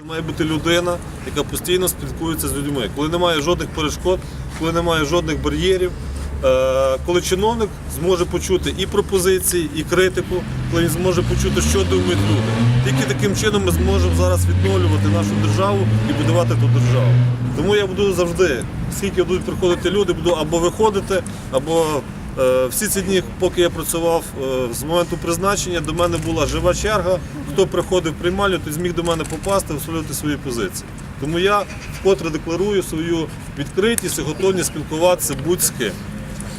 Це має бути людина, яка постійно спілкується з людьми. Коли немає жодних перешкод, коли немає жодних бар'єрів, е, коли чиновник зможе почути і пропозиції, і критику, коли він зможе почути, що думають люди. Тільки таким чином ми зможемо зараз відновлювати нашу державу і будувати ту державу. Тому я буду завжди, скільки будуть приходити люди, буду або виходити, або Всі ці дні, поки я працював е, з моменту призначення, до мене була жива черга. Хто приходив в приймальню, той зміг до мене попасти, висловлювати свої позиції. Тому я вкотре декларую свою відкритість і готовність спілкуватися будь з ким.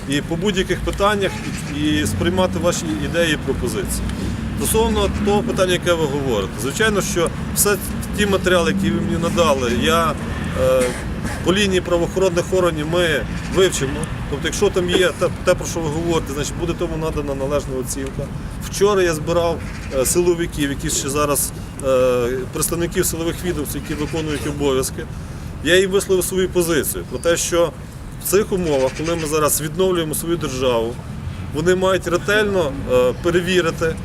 І по будь-яких питаннях і і сприймати ваші ідеї і пропозиції. Стосовно того питання, яке ви говорите, звичайно, що все ті матеріали, які ви мені надали, я е, по лінії правоохоронних органів ми вивчимо. Тобто, якщо там є те, про що ви говорите, значить буде тому надана належна оцінка. Вчора я збирав е, силовиків, які ще зараз е, представників силових відомств, які виконують обов'язки. Я їм висловив свою позицію про те, що в цих умовах, коли ми зараз відновлюємо свою державу, вони мають ретельно е, перевірити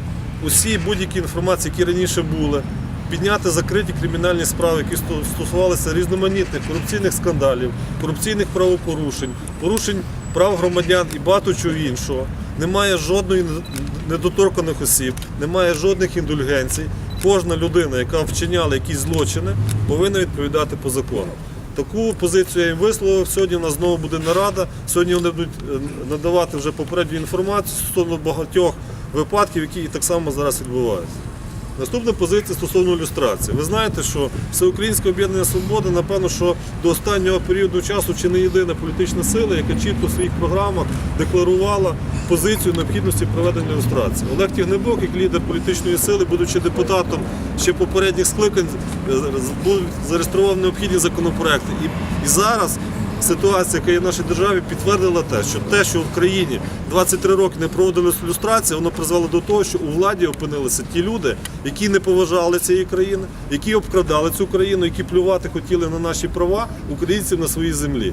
усі будь-які інформації, які раніше були, підняти закриті кримінальні справи, які стосувалися різноманітних корупційних скандалів, корупційних правопорушень, порушень прав громадян і багато чого іншого. Немає жодної недоторканих осіб, немає жодних індульгенцій. Кожна людина, яка вчиняла якісь злочини, повинна відповідати по закону. Таку позицію я їм висловив. Сьогодні у нас знову буде нарада. Сьогодні вони будуть е, надавати вже попередню інформацію стосовно багатьох випадків, які і так само зараз відбуваються. Наступна позиція стосовно люстрації. Ви знаєте, що Всеукраїнське об'єднання свободи, напевно, що до останнього періоду часу чи не єдина політична сила, яка чітко в своїх програмах декларувала позицію необхідності проведення люстрації. Олег Тігнебок, як лідер політичної сили, будучи депутатом ще попередніх скликань, е, зареєстрував необхідні законопроекти. І зараз ситуація, яка є в нашій державі, підтвердила те, що те, що в країні 23 роки не проводилась люстрація, воно призвело до того, що у владі опинилися ті люди, які не поважали цієї країни, які обкрадали цю країну, які плювати хотіли на наші права українців на своїй землі.